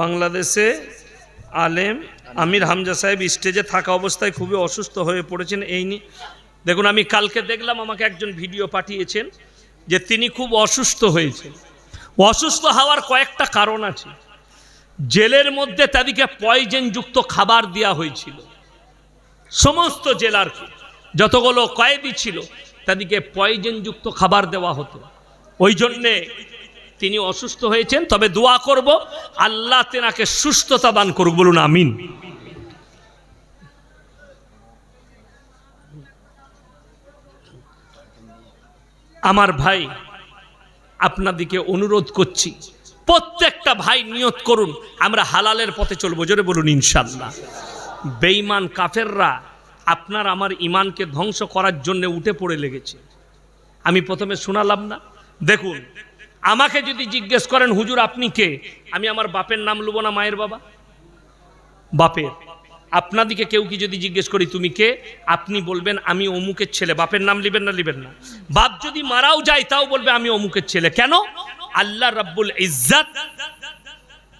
বাংলাদেশে আলেম আমির হামজা সাহেব স্টেজে থাকা অবস্থায় খুবই অসুস্থ হয়ে পড়েছেন। এই নিয়ে দেখুন, আমি কালকে দেখলাম আমাকে একজন ভিডিও পাঠিয়েছেন যে তিনি খুব অসুস্থ হয়েছেন। অসুস্থ হওয়ার কয়েকটা কারণ আছে। জেলের মধ্যে তাদেরকে পয়জনযুক্ত খাবার দেওয়া হয়েছিল। সমস্ত জেলার যতগুলো কয়েদি ছিল, তাদেরকে পয়জনযুক্ত খাবার দেওয়া হতো। ওই জন্যে তিনি অসুস্থ হয়েছেন, তবে দোয়া করব, আল্লাহ তেনাকে সুস্থতা দান করুক, বলুন আমিন। আমার ভাই আপনাদিকে অনুরোধ করছি, প্রত্যেকটা ভাই নিয়ত করুন, আমরা হালালের পথে চলবো, জোরে বলুন ইনশাল্লাহ বেঈমান কাফেররা আপনার আমার ইমানকে ধ্বংস করার জন্য উঠে পড়ে লেগেছে। আমি প্রথমে শোনালাম না, দেখুন আমাকে যদি জিজ্ঞেস করেন, হুজুর, আপনি কে? আমি আমার বাপের নাম লুবো না, মায়ের বাবা? বাপের। আপনাদিকে কেউ কি যদি জিজ্ঞেস করি, তুমি কে? আপনি বলবেন, আমি অমুকের ছেলে। বাপের নাম লিবেন না লিবেন না। বাপ যদি মারাও যায়, তাও বলবে, আমি অমুকের ছেলে। কেন? আল্লাহ রাব্বুল ইজ্জাত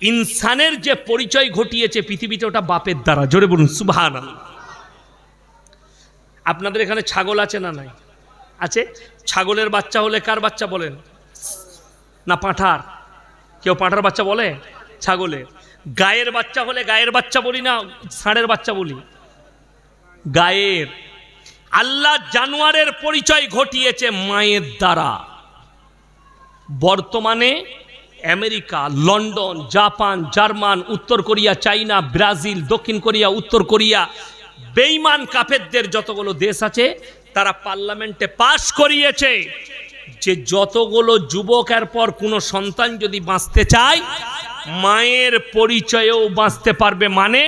ইনসানের যে পরিচয় ঘটিয়েছে পৃথিবীতে, ওটা বাপের দ্বারা। জোরে বলুন সুবহান আপনাদের এখানে ছাগল আছে না নাই? আছে? ছাগলের বাচ্চা হলে কার বাচ্চা বলেন? না পাঁঠার? কেউ পাঁঠার বাচ্চা বলে? ছাগলের গায়ের বাচ্চা হলে গায়ের বাচ্চা বলি না ষাঁড়ের বাচ্চা বলি? গায়ের। আল্লাহ জানোয়ারের পরিচয় ঘটিয়েছে মায়ের দ্বারা। বর্তমানে আমেরিকা, লন্ডন, জাপান, জার্মান, উত্তর কোরিয়া, চাইনা, ব্রাজিল, দক্ষিণ কোরিয়া, উত্তর কোরিয়া বেইমান কাফেরদের যতগুলো দেশ আছে, তারা পার্লামেন্টে পাশ করিয়েছে। যে যতগুলো যুবকের পর কোনো সন্তান যদি বাঁচতে চায়, মায়ের পরিচয়েও বাঁচতে পারবে মানে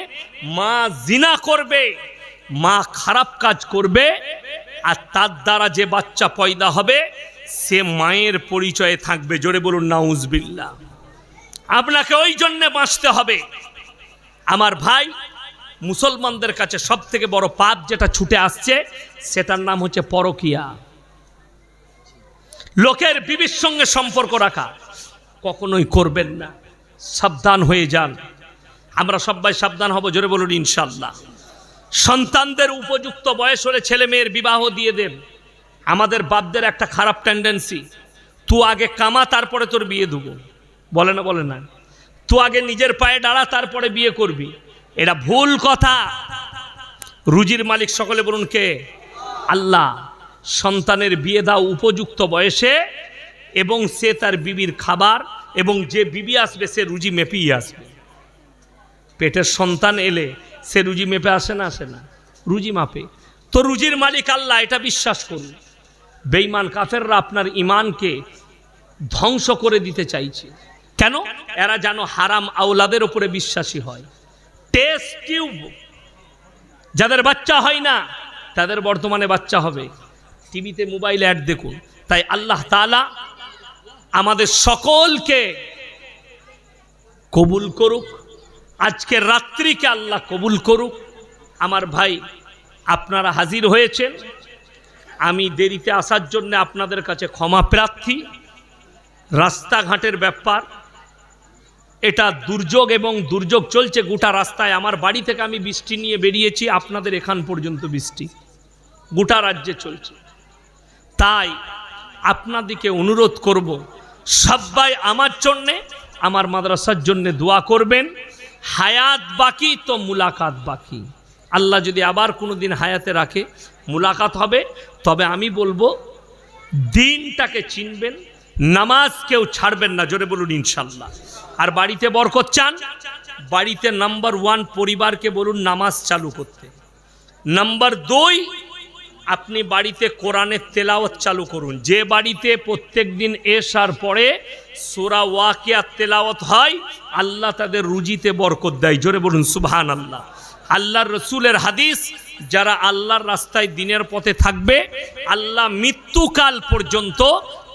মা জিনা করবে, মা খারাপ কাজ করবে, আর তার দ্বারা যে বাচ্চা পয়দা হবে, সে মায়ের পরিচয়ে থাকবে। জোরে বলুন নাউজবিল্লা আপনাকে ওই জন্যে বাঁচতে হবে। আমার ভাই মুসলমানদের কাছে সব থেকে বড় পাপ যেটা ছুটে আসছে, সেটার নাম হচ্ছে পরকিয়া। লোকের বিবির সঙ্গে সম্পর্ক রাখা। কখনোই করবেন না। সাবধান হয়ে যান। আমরা সবাই সাবধান হব, জোরে বলুন ইনশাল্লাহ সন্তানদের উপযুক্ত বয়স হলে ছেলে মেয়ের বিবাহ দিয়ে দেন। আমাদের বাপদের একটা খারাপ টেন্ডেন্সি তু আগে কামা, তারপরে তোর বিয়ে দেবো। বলে না বলে না। তুই আগে নিজের পায়ে দাঁড়া, তারপরে বিয়ে করবি। এটা ভুল কথা। রুজির মালিক সকলে বলুন কে? আল্লাহ। সন্তানের বিয়ে দাও উপযুক্ত বয়সে, এবং সে তার বিবির খাবার, এবং যে বিবি আসবে সে রুজি মেপেই আসবে। পেটের সন্তান এলে সে রুজি মেপে আসে না আসে না। রুজি মাপে। তো রুজির মালিক আল্লাহ এটা বিশ্বাস করুন। বেইমান কাফেররা আপনার ইমানকে ধ্বংস করে দিতে চাইছে। কেন? এরা যেন হারাম আওলাদের উপরে বিশ্বাসী হয়। Test tube. যাদের বাচ্চা হয় না, তাদের বর্তমানে বাচ্চা হবে। টিভিতে মোবাইল অ্যাড দেখুন। তাই আল্লাহ তালা আমাদের সকলকে কবুল করুক। আজকের রাত্রিকে আল্লাহ কবুল করুক। আমার ভাই, আপনারা হাজির হয়েছেন। আমি দেরিতে আসার জন্য আপনাদের কাছে ক্ষমা প্রার্থী। রাস্তাঘাটের ব্যাপার। এটা দুর্যোগ এবং দুর্যোগ চলছে গোটা রাস্তায়। আমার বাড়ি থেকে আমি বৃষ্টি নিয়ে বেরিয়েছি, আপনাদের এখান পর্যন্ত বৃষ্টি। গোটা রাজ্যে চলছে। তাই আপনাদিকে অনুরোধ করব সবাই আমার জন্যে, আমার মাদ্রাসার জন্যে দোয়া করবেন। হায়াত বাকি, তো মুলাকাত বাকি। আল্লাহ যদি আবার কোনো দিন হায়াতে রাখে, মুলাকাত হবে। তবে আমি বলব, দিনটাকে চিনবেন নামাজ কেউ ছাড়বেন না, জোরে বলুন ইনশাল্লাহ। আর বাড়িতে বরকত চান? বাড়িতে নাম্বার ওয়ান পরিবারকে বলুন, নামাজ চালু করতে। নাম্বার দুই আপনি বাড়িতে কোরআনের তেলাওয়াত চালু করুন। যে বাড়িতে প্রত্যেক দিন এসার পরে সোরা ওয়াকিয়াত তেলাওয়াত হয়, আল্লাহ তাদের রুজিতে বরকত দেয়। জোরে বলুন সুবহান আল্লাহ আল্লাহর রসুলের হাদিস, যারা আল্লাহর রাস্তায় দিনের পথে থাকবে, আল্লাহ মৃত্যুকাল পর্যন্ত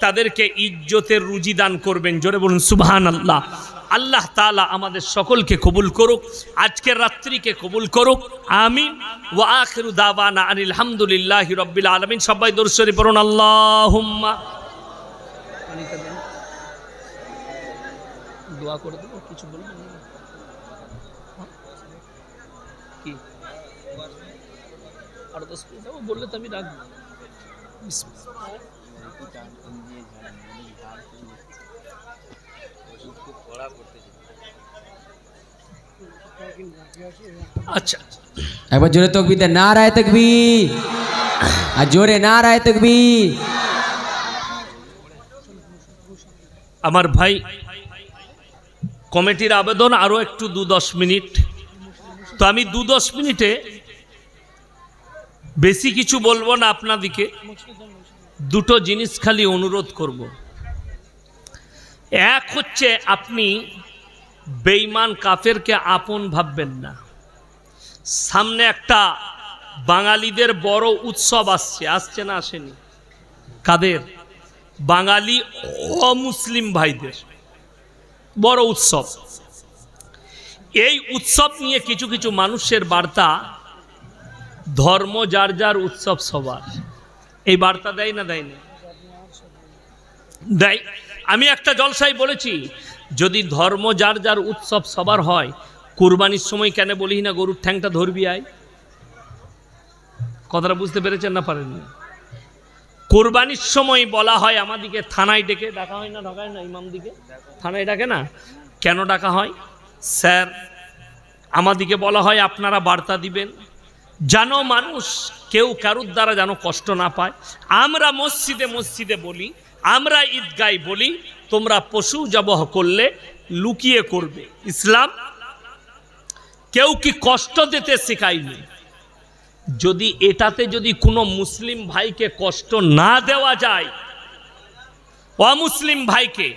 তাদেরকে ইজ্জতের রুজি দান করবেন। জোরে বলুন সুবহান আল্লাহ আল্লাহ তালা আমাদের সকলকে কবুল করুক, আজকের রাত্রিকে কবুল করুক, আমিন। ওয়া আখিরু দাওয়ানা আনিল হামদুলিল্লাহ রব্বিল আলামিন। সবাই দর্শনী পড়ুন, আল্লাহুম্মা। দোয়া করে দেবো, কিছু বলবেন না? হ্যাঁ? কি আরও দশ মিনিট যাব বললে তো আমি রাখব আচ্ছা। একবার জোরে তকবি দে না রায় তকবি আর জোরে না রায় তকবি আমার ভাই কমিটির আবেদন আরও একটু দু দশ মিনিট। তো আমি দু দশ মিনিটে বেশি কিছু বলব না আপনাদিকে। দুটো জিনিস খালি অনুরোধ করব। এক হচ্ছে আপনি বেইমান কাফেরকে আপন ভাববেন না। সামনে একটা বাঙালিদের বড় উৎসব আসছে আসছে না আসেনি? কাদের? বাঙালি অমুসলিম ভাইদের। বড় উৎসব। এই উৎসব নিয়ে কিছু কিছু মানুষের বার্তা ধর্ম যার যার উৎসব সবার। এই বার্তা দেয় না দেয় না? দেয়। আমি একটা জলসাই বলেছি, যদি ধর্ম যার যার উৎসব সবার হয়, কুরবানির সময় কেন বলি না, গরুর ঠ্যাংটা ধরবি আয়? কথাটা বুঝতে পেরেছেন না পারেননি? কোরবানির সময় বলা হয় আমাদিকে থানায় ডেকে, ডাকা হয় না, ঢাকায় না ইমাম দিকে থানায় ডাকে না? কেন ডাকা হয়? স্যার, আমাদিকে বলা হয় আপনারা বার্তা দিবেন যেন মানুষ, কেউ কারুর দ্বারা যেন কষ্ট না পায়। আমরা মসজিদে মসজিদে বলি, আমরা ঈদগায় বলি, তোমরা পশু জবহ করলে লুকিয়ে করবে। ইসলাম, কেউ কি কষ্ট দিতে শেখায়নি? যদি এটাতে যদি কোনো মুসলিম ভাইকে কষ্ট না দেওয়া যায়, অমুসলিম ভাইকে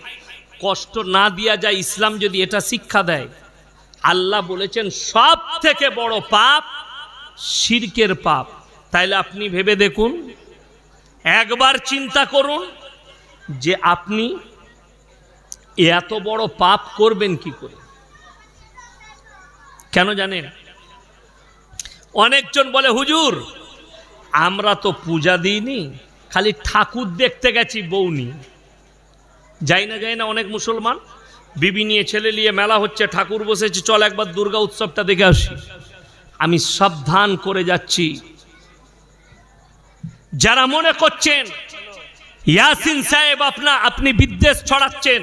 কষ্ট না দেওয়া যায়, ইসলাম যদি এটা শিক্ষা দেয়, আল্লাহ বলেছেন সব থেকে বড় পাপ শিরকের পাপ। তাইলে আপনি ভেবে দেখুন, একবার চিন্তা করুন যে আপনি এত বড় পাপ করবেন কি করে। কেন জানেন? অনেকজন বলে, হুজুর, আমরা তো পূজা দিইনি, খালি ঠাকুর দেখতে গেছি, বউ বউনি যাই না যাই না, অনেক মুসলমান, বিবি নিয়ে ছেলে নিয়ে মেলা হচ্ছে, ঠাকুর বসেছে, চল একবার দুর্গা উৎসবটা দেখে আসি। আমি সাবধান করে যাচ্ছি। যারা মনে করছেন, ইয়াসিন সাহেব আপনা, আপনি বিদ্বেষ ছড়াচ্ছেন,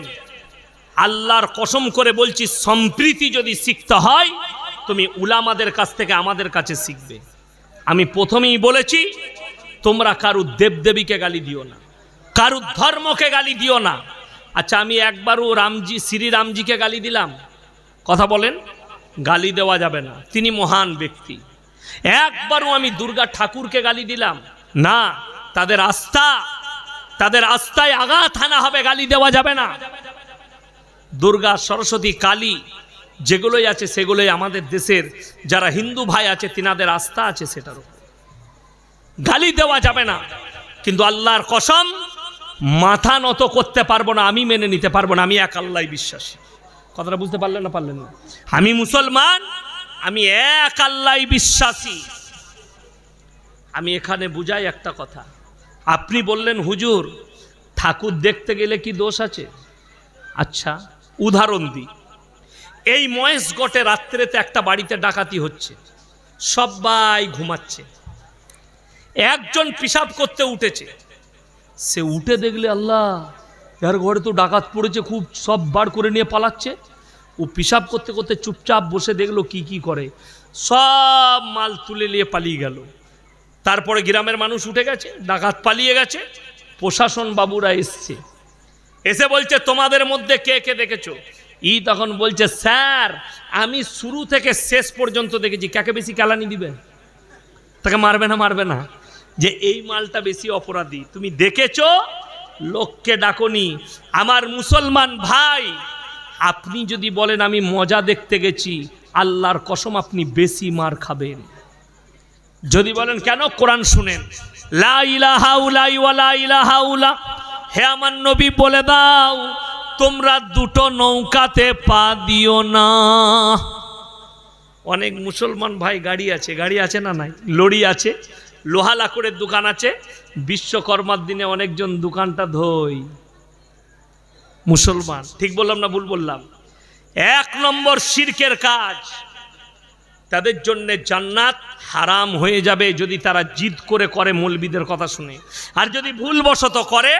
আল্লাহর কসম করে বলছি, সম্প্রীতি যদি শিখতে হয়, তুমি উলামাদের কাছ থেকে আমাদের কাছে শিখবে। আমি প্রথমেই বলেছি, তোমরা কারু দেবদেবীকে গালি দিও না কারু ধর্মকে গালি দিও না। আচ্ছা আমি একবারও রামজি শ্রী রামজিকে গালি দিলাম। কথা বলেন। গালি দেওয়া যাবে না। তিনি মহান ব্যক্তি। একবারও আমি দুর্গা ঠাকুরকে গালি দিলাম। না, তাদের আস্থা, তাদের আস্থায় আঘাত হানা হবে, গালি দেওয়া যাবে না। দুর্গা, সরস্বতী, কালী, যেগুলোই আছে সেগুলোই আমাদের দেশের যারা হিন্দু ভাই আছে তিনাদের আস্থা আছে সেটার গালি দেওয়া যাবে না। কিন্তু আল্লাহর কসম, মাথা নত করতে পারব না, আমি মেনে নিতে পারব না, আমি এক আল্লাহ বিশ্বাসী। কথাটা বুঝতে পারলেন না পারলেন না? আমি মুসলমান আমি এক আল্লাহ বিশ্বাসী। আমি এখানে বুঝাই একটা কথা। আপনি বললেন হুজুর ঠাকুর দেখতে গেলে কি দোষ আছে? আচ্ছা উদাহরণ দিই। এই মহেশ গটে রাত্রেতে একটা বাড়িতে ডাকাতি হচ্ছে। সবাই ঘুমাচ্ছে। একজন পিসাব করতে উঠেছে। সে উঠে দেখলে আল্লাহ এর ঘরে তো ডাকাত পড়েছে, খুব সব বার করে নিয়ে পালাচ্ছে। ও পিসাব করতে করতে চুপচাপ বসে দেখল কি কি করে। সব মাল তুলে নিয়ে পালিয়ে গেল। তারপরে গ্রামের মানুষ উঠে গেছে, ডাকাত পালিয়ে গেছে, প্রশাসন বাবুরা এসছে। এসে বলছে, তোমাদের মধ্যে কে কে দেখেছ? ই তখন বলছে, স্যার, আমি শুরু থেকে শেষ পর্যন্ত দেখেছি। কাকে বেশি কালানি দিবে? তাকে মারবে না মারবে না। যে এই মালটা বেশি অপরাধী। তুমি দেখেছ? লোককে ডাকনি, আমার মুসলমান ভাই, আপনি যদি বলেন আমি মজা দেখতে গেছি, আল্লাহর কসম আপনি বেশি মার খাবেন। যদি বলেন, কেন? কোরআন শুনেন। হে আমার নবী, বলে দাও, তোমরা দুটো নৌকাতে পা দিও না। অনেক মুসলমান ভাই গাড়ি আছে গাড়ি আছে না নাই? লড়ি আছে? লোহা লাকড়ের দোকান আছে। বিশ্বকর্মার দিনে অনেকজন দোকানটা ধোই মুসলমান, ঠিক বললাম না ভুল বললাম? এক নম্বর শিরকের কাজ, তাদের জন্য জান্নাত হারাম হয়ে যাবে যদি তারা জিদ করে করে মৌলবিদের কথা শুনে। আর যদি ভুলবশত করে,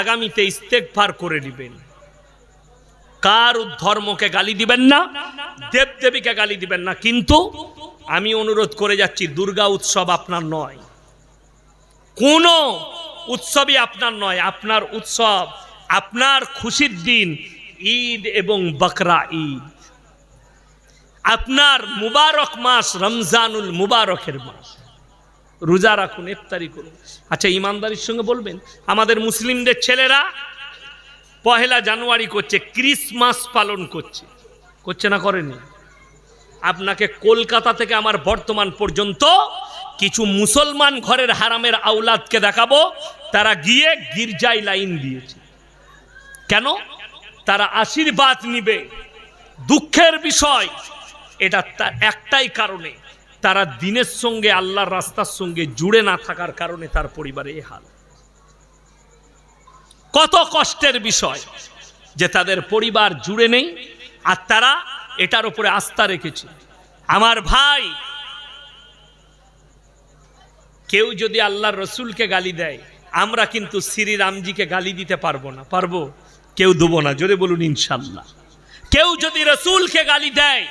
আগামীতে ইস্তেকভার করে দিবেন। কার ধর্মকে গালি দিবেন না, দেবদেবীকে গালি দিবেন না, কিন্তু আমি অনুরোধ করে যাচ্ছি, দুর্গা উৎসব আপনার নয়। কোনো উৎসবই আপনার নয়, আপনার উৎসব, আপনার খুশির দিন, ঈদ এবং বকরা ঈদ। আপনার মুবারক মাস, রমজানুল মুবারকের মাস। রোজা রাখুন, ইফতারি করুন। আচ্ছা ইমানদারির সঙ্গে বলবেন, আমাদের মুসলিমদের ছেলেরা পহেলা জানুয়ারি করছে, ক্রিসমাস পালন করছে। করছে না করেনি? আপনাকে কলকাতা থেকে আমার বর্তমান পর্যন্ত কিছু মুসলমান ঘরের হারামের আউলাদকে দেখাবো। তারা গিয়ে গির্জায় লাইন দিয়েছে। কেন? তারা আশীর্বাদ নিবে। দুঃখের বিষয়, এটা তার একটাই কারণে। তারা দিনের সঙ্গে আল্লাহর রাস্তার সঙ্গে জুড়ে না থাকার কারণে তার পরিবারে এ হাল। কত কষ্টের বিষয় যে তাদের পরিবার জুড়ে নেই, আর তারা এটার উপরে আস্থা রেখেছি। আমার ভাই, কেউ যদি আল্লাহর রসুলকে গালি দেয়, আমরা কিন্তু শ্রীরামজিকে গালি দিতে পারব না। পারব? কেউ দেবো না। জোরে বলুন ইনশাল্লাহ কেউ যদি রসুলকে গালি দেয়,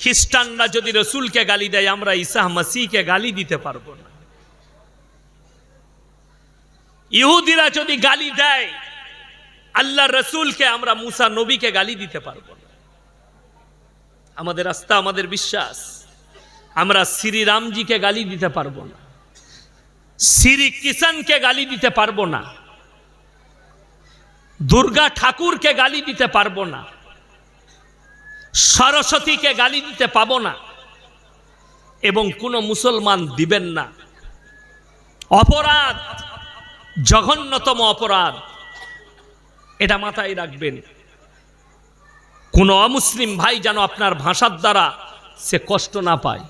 খ্রিস্টানরা যদি রসুলকে গালি দেয়, আমরা ইসাহ মাসিকে গালি দিতে পারব না। ইহুদিরা যদি গালি দেয় আল্লাহ রসুলকে, আমরা মুসা নবীকে গালি দিতে পারব না। আমাদের আস্থা আমাদের বিশ্বাস। আমরা শ্রীরামজিকে গালি দিতে পারব না। শ্রী কিষানকে গালি দিতে পারব না। দুর্গা ঠাকুরকে গালি দিতে পারব না। সরস্বতীকে গালি দিতে পাবো না। এবং কোনো মুসলমান দিবেন না। অপরাধ, জঘন্যতম অপরাধ, এটা মাথায় রাখবেন। কোনো অমুসলিম ভাই যেন আপনার ভাষার দ্বারা সে কষ্ট না পায়।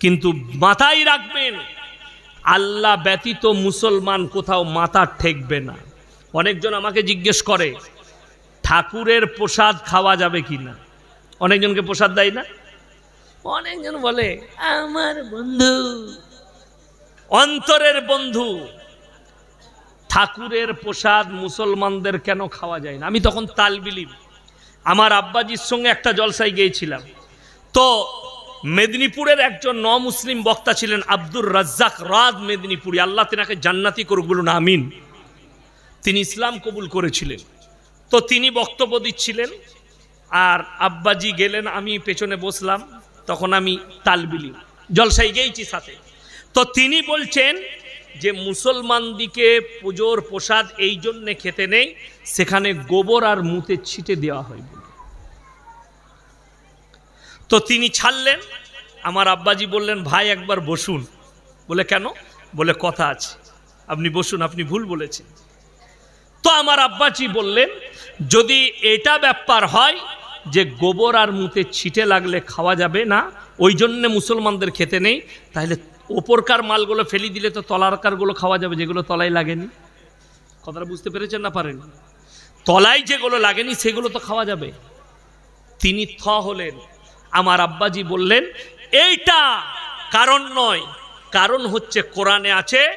কিন্তু মাথায় রাখবেন, আল্লাহ ব্যতীত মুসলমান কোথাও মাথা ঠেকবে না। অনেকজন আমাকে জিজ্ঞেস করে, ঠাকুরের প্রসাদ খাওয়া যাবে কি না? অনেকজনকে প্রসাদ দেয় না? অনেকজন বলে, আমার বন্ধু, অন্তরের বন্ধু, ঠাকুরের প্রসাদ মুসলমানদের কেন খাওয়া যায় না? আমি তখন তাল বিলিম আমার আব্বাজির সঙ্গে একটা জলসায় গিয়েছিলাম। তো মেদিনীপুরের একজন ন মুসলিম বক্তা ছিলেন আব্দুর রাজ্জাক রাজ মেদিনীপুরি। আল্লাহ তেনাকে জান্নাতি করুক বলুন, আমিন। তিনি ইসলাম কবুল করেছিলেন। তো তিনি বক্তব্য দিচ্ছিলেন, আর আব্বাজি গেলেন, আমি পেছনে বসলাম, তখন আমি তালবিলি। জলসাই গেইছি সাথে। তো তিনি বলছেন যে মুসলমানদিকে পুজোর প্রসাদ এই জন্যে খেতে নেই, সেখানে গোবর আর মুতে ছিটে দেওয়া হয় বলে। তো তিনি ছাড়লেন। আমার আব্বাজি বললেন, ভাই, একবার বসুন। বলে, কেন? বলে, কথা আছে। আপনি বসুন, আপনি ভুল বলেছেন। তো আমার আব্বাজি বললেন, যদি এটা ব্যাপার হয় যে গোবর আর মুতে ছিটে লাগলে খাওয়া যাবে না, ওই জন্যে মুসলমানদের খেতে নেই, তাহলে ওপরকার মালগুলো ফেলি দিলে তো তলারকারগুলো খাওয়া যাবে, যেগুলো তলায় লাগেনি। কথাটা বুঝতে পেরেছেন না পারেন? তলায় যেগুলো লাগেনি, সেগুলো তো খাওয়া যাবে। তিনি থ হলেন। আমার আব্বাজি বললেন, এইটা কারণ নয়। কারণ হচ্ছে কোরআনে আছে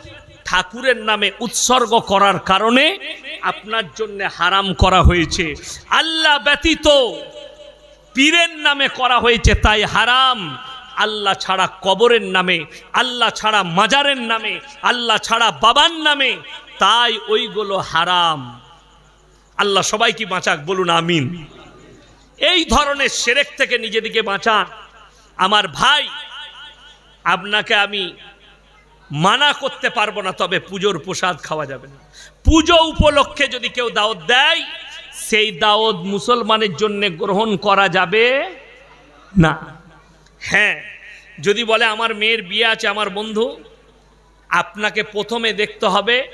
ঠাকুরের নামে উৎসর্গ করার কারণে আপনার জন্য হারাম করা হয়েছে। আল্লাহ ব্যতীত পীরের নামে করা হয়েছে তাই হারাম। আল্লাহ ছাড়া কবরের নামে, আল্লাহ ছাড়া মাজারের নামে, আল্লাহ ছাড়া বাবার নামে তাই ওইগুলো হারাম। আল্লাহ সবাইকে বাঁচাক, বলুন আমিন। এই ধরনের সেরেক থেকে নিজেদিকে বাঁচান। আমার ভাই, আপনাকে আমি মানা করতে পারব না, তবে পুজোর প্রসাদ খাওয়া যাবে না। পুজো উপলক্ষে যদি কেউ দাওয়াত দেয়, সেই দাওয়াত মুসলমানের জন্য গ্রহণ করা যাবে না। হ্যাঁ যদি বলে, আমার মেয়ের বিয়ে আছে, আমার বন্ধু, আপনাকে প্রথমে দেখতে হবে,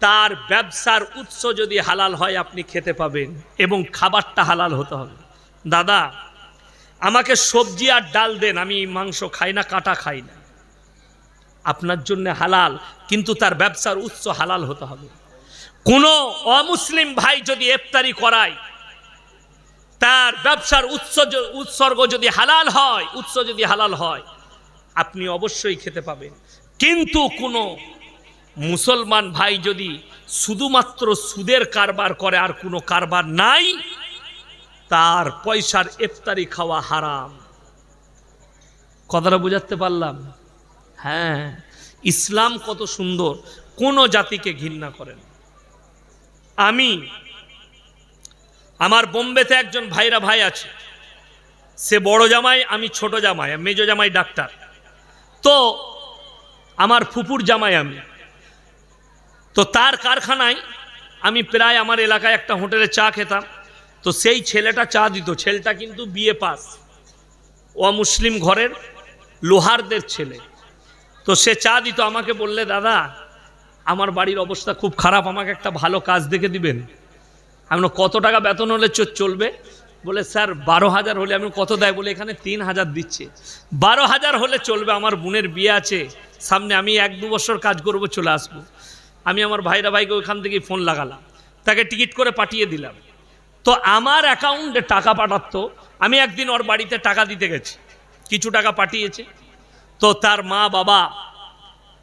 তার ব্যবসার উৎস যদি হালাল হয়, আপনি খেতে পাবেন এবং খাবারটা হালাল হতে হবে। দাদা, আমাকে সবজি আর ডাল দেন, আমি মাংস খাই না, কাটা খাই না। আপনার জন্য হালাল, কিন্তু তার ব্যবসার উৎস হালাল হতে হবে। কোনো অমুসলিম ভাই যদি ইফতারি করায়, তার ব্যবসার উৎস উৎসর্গ যদি হালাল হয়, উৎস যদি হালাল হয়, আপনি অবশ্যই খেতে পাবেন। কিন্তু কোনো মুসলমান ভাই যদি শুধুমাত্র সুদের কারবার করে আর কোনো কারবার নাই, তার পয়সার ইফতারি খাওয়া হারাম। কথাটা বুঝাতে পারলাম? হ্যাঁ ইসলাম কত সুন্দর, কোনো জাতিকে ঘৃণা করেন আমি, আমার বোম্বেতে একজন ভাইরা ভাই আছে। সে বড় জামাই, আমি ছোট জামাই, মেজ জামাই ডাক্তার। তো, আমার ফুপুর জামাই আমি। তো তার কারখানায় আমি প্রায় আমার এলাকায় একটা হোটেলে চা খেতাম। তো সেই ছেলেটা চা দিত, ছেলেটা কিন্তু বিয়ে পাস। ও মুসলিম ঘরের লোহারদের ছেলে। তো সে চা দিত আমাকে বললে, দাদা, আমার বাড়ির অবস্থা খুব খারাপ, আমাকে একটা ভালো কাজ দেখে দিবেন। আমি কত টাকা বেতন হলে চলবে? বলে, স্যার, বারো হাজার হলে। আমি কত দেয়? বলে, এখানে তিন হাজার দিচ্ছে। বারো হাজার হলে চলবে, আমার বোনের বিয়ে আছে। সামনে আমি এক দু বছর কাজ করব, চলে আসব। আমি আমার ভাইরা ভাইকে ওইখান থেকে ফোন লাগালাম। তাকে টিকিট করে পাঠিয়ে দিলাম। তো আমার অ্যাকাউন্টে টাকা পাঠাতো। আমি একদিন ওর বাড়িতে টাকা দিতে গেছি। কিছু টাকা পাঠিয়েছে। তো তার মা বাবা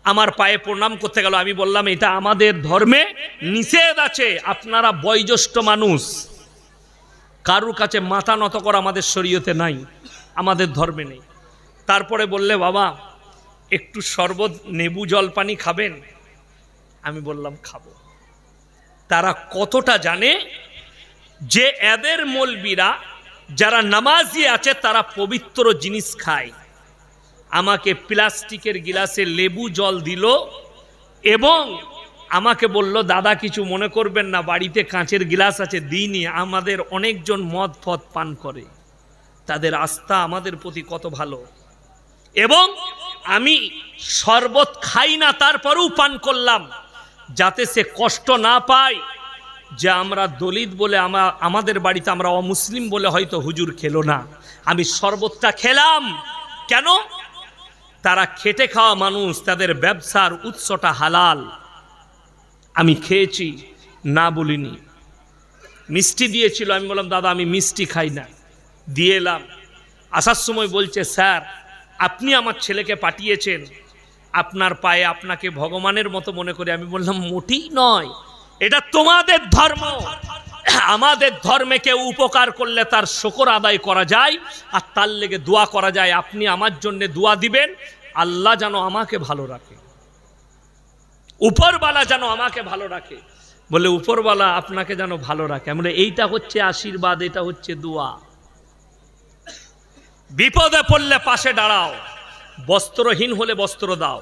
আমার পায়ে প্রণাম করতে গেল। আমি বললাম, এটা আমাদের ধর্মে নিষেধ আছে, আপনারা বয়োজ্যেষ্ঠ মানুষ। কারুর কাছে মাথা নত করা আমাদের শরীয়তে নাই, আমাদের ধর্মে নেই। তারপরে বললে, বাবা, একটু শরবত নেবু জল পানি খাবেন? আমি বললাম, খাব। তারা কতটা জানে যে এদের মলবিরা যারা নামাজি আছে, তারা পবিত্র জিনিস খায়। আমাকে প্লাস্টিকের গিলাসে লেবু জল দিল এবং আমাকে বলল, দাদা, কিছু মনে করবেন না, বাড়িতে কাঁচের গিলাস আছে, দিইনি। আমাদের অনেকজন মদ ফদ পান করে। তাদের আস্থা আমাদের প্রতি কত ভালো। এবং আমি শরবত খাই না, তারপরেও পান করলাম, যাতে সে কষ্ট না পায় যে আমরা দলিত বলে আমা, আমাদের বাড়িতে আমরা অমুসলিম বলে হয়তো হুজুর খেলো না। আমি শরবতটা খেলাম। কেন? তারা খেটে খাওয়া মানুষ, তাদের ব্যবসার উৎসটা হালাল। আমি খেয়েছি, না বলিনি। মিষ্টি দিয়েছিল, আমি বললাম, দাদা, আমি মিষ্টি খাই না। দিয়ে এলাম। আসার সময় বলছে, স্যার, আপনি আমার ছেলেকে পাঠিয়েছেন। আপনার পায়ে আপনাকে ভগবানের মতো মনে করে। আমি বললাম, মোটেই নয়। এটা তোমাদের ধর্ম। আমাদের ধর্মে কেউ উপকার করলে তার শকর আদায় করা যায়, আর তার লেগে দোয়া করা যায়। আপনি আমার জন্যে দোয়া দিবেন, আল্লাহ যেন আমাকে ভালো রাখে। উপরবালা যেন আমাকে ভালো রাখে। বলে উপরবালা আপনাকে যেন ভালো রাখে। আমরা এইটা হচ্ছে আশীর্বাদ, এটা হচ্ছে দোয়া। বিপদে পড়লে পাশে দাঁড়াও, বস্ত্রহীন হলে বস্ত্র দাও।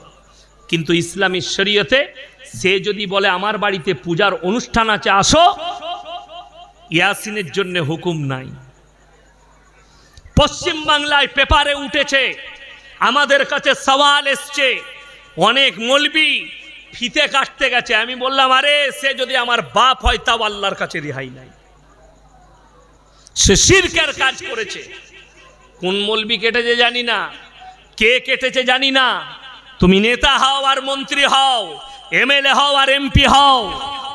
কিন্তু ইসলামী শরীয়তে সে যদি বলে, আমার বাড়িতে পূজার অনুষ্ঠান আছে, আসো। ইয়াসিনের জন্য হুকুম নাই। পশ্চিম বাংলায় পেপারে উঠেছে, আমাদের কাছে সওয়াল এসছে, অনেক মলবি ফিতে কাটতে গেছে। আমি বললাম, আরে, সে যদি আমার বাপ হয়, তাও আল্লাহর কাছে রেহাই নাই। সে শিরকের কাজ করেছে। কোন মলবি কেটেছে জানি না, কে কেটেছে জানি না। তুমি নেতা হও আর মন্ত্রী হও, এমএলএ হও আর এমপি হও,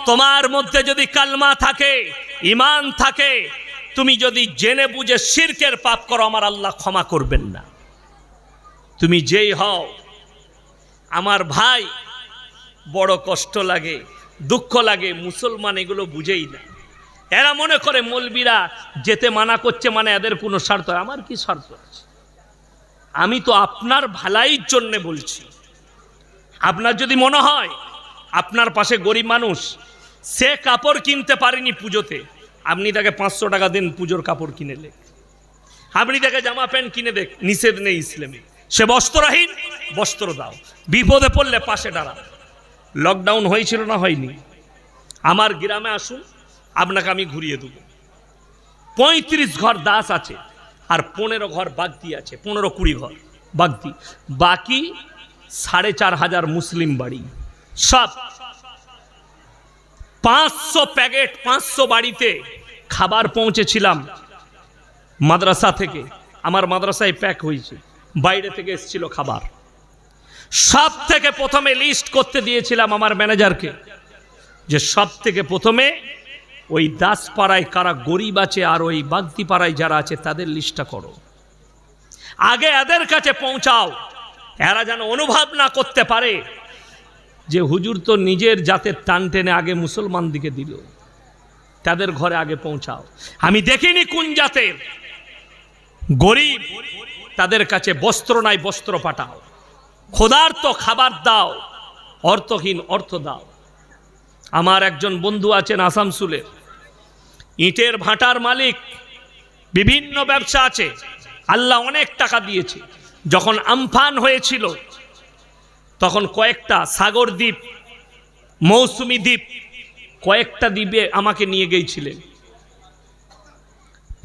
তোমার মধ্যে যদি কালমা থাকে ইমান থাকে, তুমি যদি জেনে বুঝে শিরকের পাপ করো, আমার আল্লাহ ক্ষমা করবেন না। তুমি যেই হও, আমার ভাই, বড় কষ্ট লাগে, দুঃখ লাগে, মুসলমান এগুলো বুঝেই না। এরা মনে করে মলবিরা যেতে মানা করছে মানে এদের কোনো স্বার্থ আমার কি স্বার্থ আছে? আমি তো আপনার ভালাইর জন্যে বলছি। আপনার যদি মনে হয়, আপনার পাশে গরিব মানুষ, সে কাপড় কিনতে পারেনি পুজোতে। আপনি তাকে পাঁচশো টাকা দিন পুজোর কাপড় কিনে লেখ আপনি তাকে জামা প্যান্ট কিনে দেখ, নিষেধ নেই ইসলামে। সে বস্ত্রহীন, বস্ত্র দাও। বিপদে পড়লে পাশে দাঁড়াও। লকডাউন হয়েছিল না হয়নি? আমার গ্রামে আসুন, আপনাকে আমি ঘুরিয়ে দেবো। পঁয়ত্রিশ ঘর দাস আছে, আর পনেরো ঘর বাগদি আছে, পনেরো কুড়ি ঘর বাগদি। বাকি সাড়ে চার হাজার মুসলিম বাড়ি। সব পাঁচশো প্যাকেট, পাঁচশো বাড়িতে খাবার পৌঁছেছিলাম মাদ্রাসা থেকে। আমার মাদ্রাসায় প্যাক হয়েছে। বাইরে থেকে এসেছিল খাবার। সব থেকে প্রথমে লিস্ট করতে দিয়েছিলাম আমার ম্যানেজারকে যে সব থেকে প্রথমে ওই দাসপাড়ায় কারা গরিব আছে আর ওই বাগদিপাড়ায় যারা আছে তাদের লিস্টটা করো। আগে এদের কাছে পৌঁছাও। এরা যেন অনুভব না করতে পারে। যে হুজুর তো নিজের জাতের টান টেনে আগে মুসলমান দিকে দিল। তাদের ঘরে আগে পৌঁছাও। আমি দেখিনি কোন জাতের। গরিব, তাদের কাছে বস্ত্র নাই, বস্ত্র পাঠাও। ক্ষুধার্ত খাবার দাও, অর্থহীন অর্থ দাও। আমার একজন বন্ধু আছেন আসামসুলের ইটের ভাটার মালিক, বিভিন্ন ব্যবসা আছে। আল্লাহ অনেক টাকা দিয়েছে। যখন আমফান হয়েছিল তখন কয়েকটা সাগর দ্বীপ, মৌসুমি দ্বীপ, কয়েকটা দ্বীপে আমাকে নিয়ে গিয়েছিলেন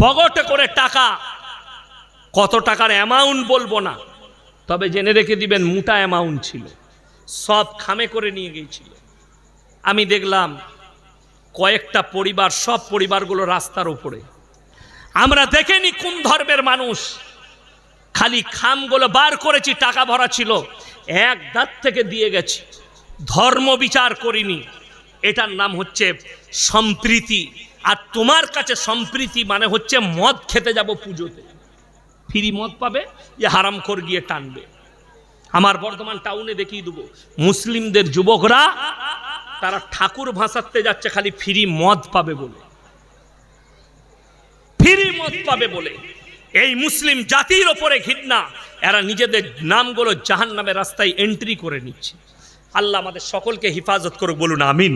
পগটে করে টাকা, কত টাকার অ্যামাউন্ট বলব না, তবে জেনে রেখে দিবেন মোটা অ্যামাউন্ট ছিল। সব খামে করে নিয়ে গিয়েছিল। আমি দেখলাম কয়েকটা পরিবার, সব পরিবারগুলো রাস্তার উপরে। আমরা দেখেনি কোন ধর্মের মানুষ। খালি খামগুলো বার করেছি, টাকা ভরা ছিল। এক দাঁত থেকে দিয়ে গেছি। ধর্ম বিচার করিনি। এটার নাম হচ্ছে সম্প্রীতি। আর তোমার কাছে সম্প্রীতি মানে হচ্ছে মদ খেতে যাব পুজোতে। ফিরি মদ পাবে যে হারাম কর গিয়ে টানবে। আমার বর্ধমান টাউনে দেখিয়ে দেবো। মুসলিমদের যুবকরা, তারা ঠাকুর ভাসাতে যাচ্ছে, খালি ফ্রি মদ পাবে বলে। ফিরি মদ পাবে বলে। এই মুসলিম জাতির ওপরে ঘৃণা। এরা নিজেদের নামগুলো জাহান নামের রাস্তায় এন্ট্রি করে নিচ্ছে। আল্লাহ আমাদের সকলকে হিফাজত করুক, বলুন আমিন।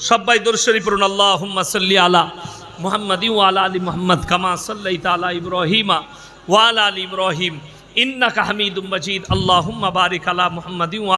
সবাই দর্শনী পড়ুন আল্লাহ সাল্লি আলা মোহাম্মদ ইউ আলা আলী মোহাম্মদ কামা সাল্লাই তালা ইব্রাহিমা ওয়ালা আলী ইব্রাহিম। ইন্নাকা হামিদুম মজিদ। আল্লাহুম্মা বারিক আলা মুহাম্মাদিন ওয়া